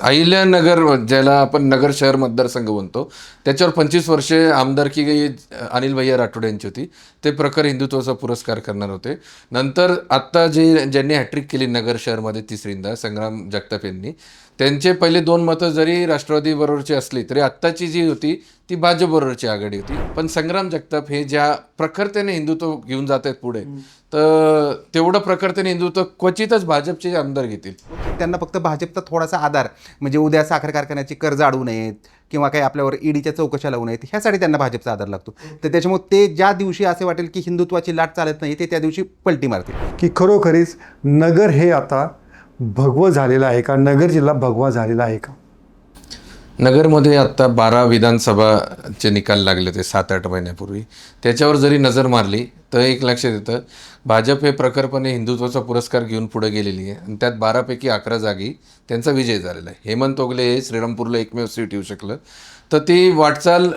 अहिल्यानगर ज्याला आपण नगर शहर मतदारसंघ म्हणतो त्याच्यावर पंचवीस वर्षे आमदारकी अनिल भैया राठोड यांची होती. ते प्रखर हिंदुत्वाचा पुरस्कार करणार होते. नंतर आत्ता जे ज्यांनी हॅट्रिक केली नगर शहरमध्ये तिसरींदा संग्राम जगताप यांनी त्यांचे पहिले दोन मतं जरी राष्ट्रवादी बरोबरची असली तरी आत्ताची जी होती ती भाजप बरोबरची आघाडी होती. पण संग्राम जगताप हे ज्या प्रखरतेने हिंदुत्व घेऊन जात आहेत पुढे तर तेवढं प्रखरतेने हिंदुत्व क्वचितच भाजपचे आमदार घेतील. त्यांना फक्त भाजपचा थोडासा आधार म्हणजे उद्या साखर कारखान्याची कर्ज अडवू नयेत किंवा काही आपल्यावर ईडीच्या चौकशा लावू नयेत ह्यासाठी त्यांना भाजपचा आधार लागतो. तर त्याच्यामुळे ते ज्या दिवशी असे वाटेल की हिंदुत्वाची लाट चालत नाही ते त्या दिवशी पलटी मारतील. की खरोखरीच नगर हे आता भगवं झालेलं आहे का? नगर जिल्हा भगवा झालेला आहे का? नगरमध्ये आत्ता बारा विधानसभाचे निकाल लागले ते सात आठ महिन्यापूर्वी. त्याच्यावर जरी नजर मारली तर एक लक्षात येतं भाजप हे प्रखरपणे हिंदुत्वाचा पुरस्कार घेऊन पुढे गेलेली आहे. आणि त्यात बारापैकी अकरा जागी त्यांचा विजय झालेला आहे. हेमंत ओगले हे श्रीरामपूरला एकमेव सीट येऊ शकलं. तर ती वाटचाल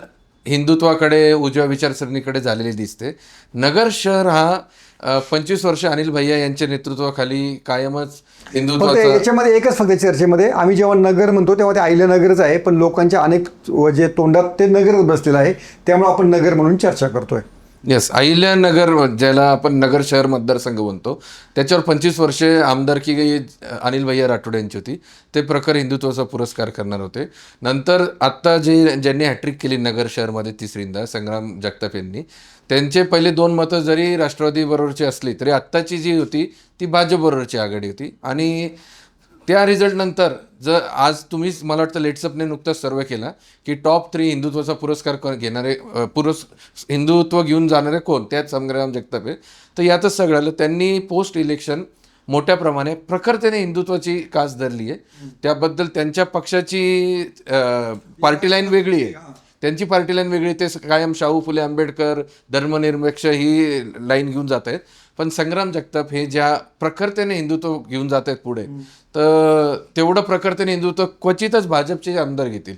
हिंदुत्वाकडे उजव्या विचारसरणीकडे झालेली दिसते. नगर शहर हा पंचवीस वर्ष अनिल भैया यांच्या नेतृत्वाखाली कायमच फक्त हिंदुत्वाचा याच्यामध्ये एकच फक्त चर्चेमध्ये आम्ही जेव्हा नगर म्हणतो तेव्हा ते आईलं नगरच आहे पण लोकांच्या अनेक जे तोंडात ते नगरच बसलेलं आहे त्यामुळे आपण नगर म्हणून चर्चा करतोय. येस अहिल्यानगर ज्याला आपण नगर शहर मतदारसंघ म्हणतो त्याच्यावर पंचवीस वर्षे आमदारकी अनिल भैया राठोड यांची होती. ते प्रखर हिंदुत्वाचा पुरस्कार करणार होते. नंतर आत्ता जे ज्यांनी हॅट्रिक केली नगर शहरमध्ये तिसरींदा संग्राम जगताप यांनी त्यांचे पहिले दोन मतं जरी राष्ट्रवादी बरोबरची असली तरी आत्ताची जी होती ती भाजप बरोबरची आघाडी होती. आणि त्या रिझल्टनंतर जर आज तुम्हीच मला वाटतं लेट्सअपने नुकताच सर्वे केला की टॉप थ्री हिंदुत्वाचा पुरस्कार घेणारे पुरस् हिंदुत्व घेऊन जाणारे कोण? त्यात संग्राम जगताप आहे. तर यातच सगळं आलं त्यांनी पोस्ट इलेक्शन मोठ्या प्रमाणे प्रखरतेने हिंदुत्वाची कास धरली आहे. त्याबद्दल त्यांच्या पक्षाची पार्टी लाईन वेगळी आहे. त्यांची पार्टी लाईन वेगळी ते कायम शाहू फुले आंबेडकर धर्मनिरपेक्ष ही लाईन घेऊन जात आहेत. पण संग्राम जगताप हे ज्या प्रखरतेने हिंदुत्व घेऊन जात आहेत पुढे तर तेवढं प्रखरतेने हिंदुत्व क्वचितच भाजपचे आमदार घेतील.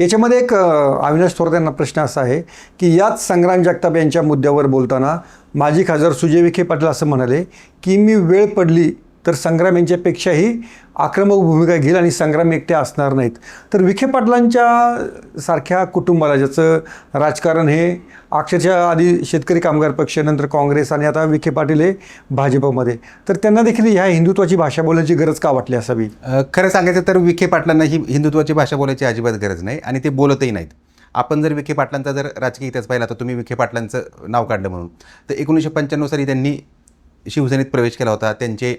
याच्यामध्ये एक अविनाश थोरात यांना प्रश्न असा आहे की याच संग्राम जगताप यांच्या मुद्द्यावर बोलताना माजी खासदार सुजय विखे पाटील असं म्हणाले की मी वेळ पडली तर संग्राम यांच्यापेक्षाही आक्रमक भूमिका घेईल आणि संग्राम एकटे असणार नाहीत. तर विखे पाटलांच्या सारख्या कुटुंबाला ज्याचं राजकारण हे अक्षरशः आधी शेतकरी कामगार पक्ष नंतर काँग्रेस आणि आता विखे पाटील हे भाजपमध्ये. तर त्यांना देखील ह्या हिंदुत्वाची भाषा बोलायची गरज का वाटली असावी? खरं सांगायचं तर विखे पाटलांना ही हिंदुत्वाची भाषा बोलायची अजिबात गरज नाही आणि ते बोलतही नाहीत. आपण जर विखे पाटलांचा जर राजकीय इतिहास पाहिला तर तुम्ही विखे पाटलांचं नाव काढलं म्हणून. तर एकोणीसशे पंच्याण्णव साली त्यांनी शिवसेनेत प्रवेश केला होता. त्यांचे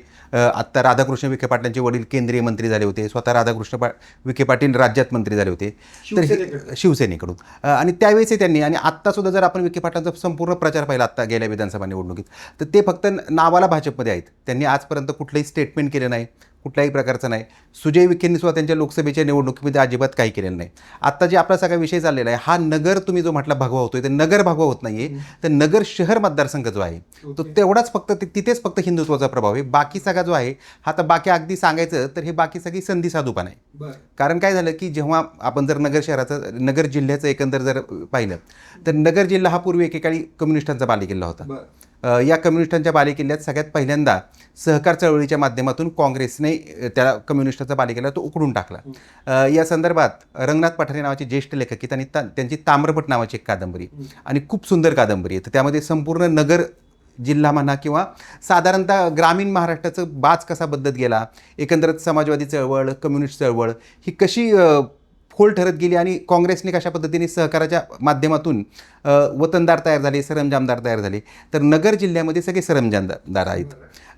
आत्ता राधाकृष्ण विखे पाटलांचे वडील केंद्रीय मंत्री झाले होते. स्वतः राधाकृष्ण पा विखे पाटील राज्यात मंत्री झाले होते. तर हे- शिवसेनेकडून. आणि त्यावेळेस त्यांनी आणि आत्तासुद्धा जर आपण विखे पाटलांचा संपूर्ण प्रचार पाहिला आत्ता गेल्या विधानसभा निवडणुकीत तर ते फक्त नावाला भाजपमध्ये आहेत. त्यांनी आजपर्यंत कुठलंही स्टेटमेंट केलं नाही. कुठल्याही प्रकारचं नाही. सुजय विखेंनी सुद्धा त्यांच्या लोकसभेच्या निवडणुकीमध्ये अजिबात काही केलेलं नाही. आत्ता जे आपला सगळा विषय चाललेला आहे हा नगर तुम्ही जो म्हटला भगवा होतोय तर नगर भगवा होत नाहीये. तर नगर शहर मतदारसंघ जो आहे तो तेवढाच फक्त ति- तिथेच फक्त हिंदुत्वाचा प्रभाव आहे. बाकी सगळा जो आहे हा तर बाकी अगदी सांगायचं तर हे बाकी सगळी संधी साधूपण आहे. कारण काय झालं की जेव्हा आपण जर नगर शहराचं नगर जिल्ह्याचं एकंदर जर पाहिलं तर नगर जिल्हा हा पूर्वी एकेकाळी कम्युनिस्टांचा बालेकिल्ला होता. या कम्युनिस्टांच्या बालेकिल्ल्यात सगळ्यात पहिल्यांदा सहकार चळवळीच्या माध्यमातून काँग्रेसने त्या कम्युनिस्टाचा बालेकिल्ला तो उकडून टाकला. या संदर्भात रंगनाथ पठारे नावाचे ज्येष्ठ लेखक आहेत आणि ता- त्यांची ताम्रपट नावाची एक कादंबरी आणि खूप सुंदर कादंबरी आहे. तर त्यामध्ये संपूर्ण नगर जिल्हा म्हणा किंवा साधारणतः ग्रामीण महाराष्ट्राचं बाज कसा बदलत गेला एकंदरच समाजवादी चळवळ कम्युनिस्ट चळवळ ही कशी फोल ठरत गेली आणि काँग्रेसने कशा पद्धतीने सहकाराच्या माध्यमातून वतनदार तयार झाले सरंजामदार तयार झाले तर नगर जिल्ह्यामध्ये सगळे सरंजामदार आहेत.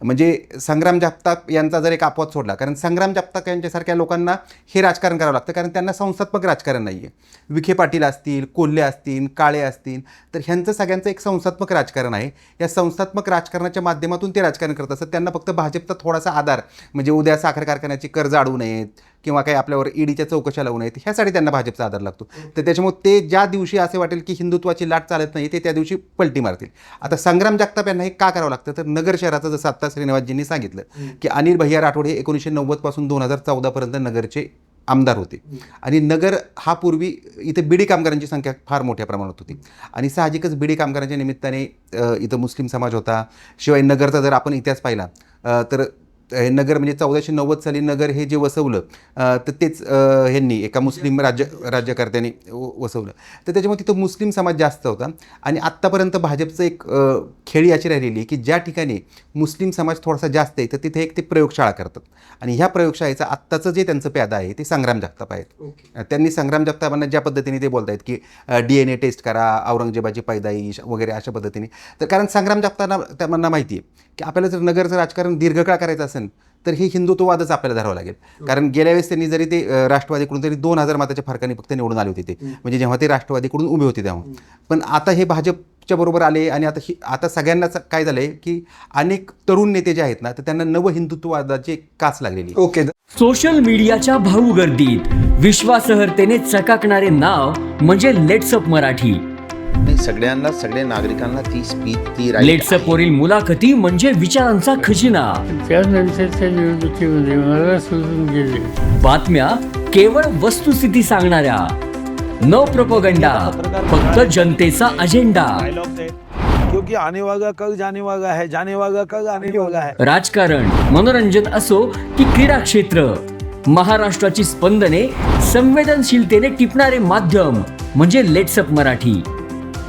म्हणजे संग्राम जगताप यांचा जर एक अपवाद सोडला कारण संग्राम जगताप यांच्यासारख्या लोकांना हे राजकारण करावं लागतं कारण त्यांना संस्थात्मक राजकारण नाही आहे विखे पाटील असतील कोल्हे असतील काळे असतील तर ह्यांचं सगळ्यांचं एक संस्थात्मक राजकारण आहे. या संस्थात्मक राजकारणाच्या माध्यमातून ते राजकारण करत असतात. त्यांना फक्त भाजपचा थोडासा आधार म्हणजे उद्या साखर कारखान्याची कर्ज अडवू नयेत किंवा काही आपल्यावर ईडीच्या चौकशा लावू नयेत ह्यासाठी त्यांना भाजपचा आधार लागतो. तर त्याच्यामुळे ते ज्या दिवशी असे वाटेल की हिंदुत्वाची लाट चालत नाही ते त्या दिवशी पलटी मारतील. आता संग्राम जगताप यांना हे का करावं लागतं? तर नगर शहराचं जसं आत्ता श्रीनिवासजींनी सांगितलं की अनिल भैया राठोड हे एकोणीसशे नव्वदपासून दोन हजार चौदापर्यंत नगरचे आमदार होते. आणि नगर हा पूर्वी इथे बिडी कामगारांची संख्या फार मोठ्या प्रमाणात होती. आणि साहजिकच बिडी कामगारांच्या निमित्ताने इथं मुस्लिम समाज होता. शिवाय नगरचा जर आपण इतिहास पाहिला तर नगर म्हणजे चौदाशे नव्वद साली नगर हे जे वसवलं तर तेच ह्यांनी एका मुस्लिम राज्य राज्यकर्त्यांनी वसवलं. तर त्याच्यामुळे तिथं मुस्लिम समाज जास्त होता आणि आत्तापर्यंत भाजपचं एक खेळी अशी राहिलेली की ज्या ठिकाणी मुस्लिम समाज थोडासा जास्त आहे तर तिथे एक ते प्रयोगशाळा करतात. आणि ह्या प्रयोगशाळेचं आत्ताचं जे त्यांचं प्यादा आहे ते संग्राम जगताप आहेत. त्यांनी संग्राम जगतापांना ज्या पद्धतीने ते बोलत आहेत की डी एन ए टेस्ट करा औरंगजेबाची पैदाईश वगैरे अशा पद्धतीने. तर कारण संग्राम जगताना त्यांना माहिती आहे की आपल्याला जर नगरचं राजकारण दीर्घकाळ करायचं असेल तर हे हिंदुत्ववादच आपल्याला धरावं लागेल. कारण गेल्या वेळेस त्यांनी जरी ते राष्ट्रवादीकडून तरी दोन हजार मताच्या फरकाने फक्त निवडून आले होते ते. म्हणजे जेव्हा ते राष्ट्रवादीकडून उभे होते तेव्हा. पण आता हे भाजपच्या बरोबर आले आणि आता ही आता सगळ्यांनाच काय झालंय की अनेक तरुण नेते जे आहेत ना तर त्यांना नव हिंदुत्ववादाची कास लागलेली. ओके. सोशल मीडियाच्या भाऊ गर्दीत विश्वासहर्तेने चकाकणारे नाव म्हणजे लेट्सअप मराठी. नाही सगळ्यांना सगळ्या नागरिकांना ती स्पीच ती right लेट्सअप आहे. वरील मुलाखती म्हणजे विचारांचा खजिना. त्यानंतरच्या निवडणुकीमध्ये मला सोडून गेले. बातम्या केवळ वस्तुस्थिती सांगणाऱ्या. न प्रपोगंडा फक्त जनतेचा अजेंडा. क्योंकि आने वाला कल जाने वाला है जाने वाला कल आने वाला है. राजकारण मनोरंजन असो की क्रीडा क्षेत्र. महाराष्ट्राची स्पंदने संवेदनशीलतेने टिपणारे माध्यम म्हणजे लेट्सअप मराठी.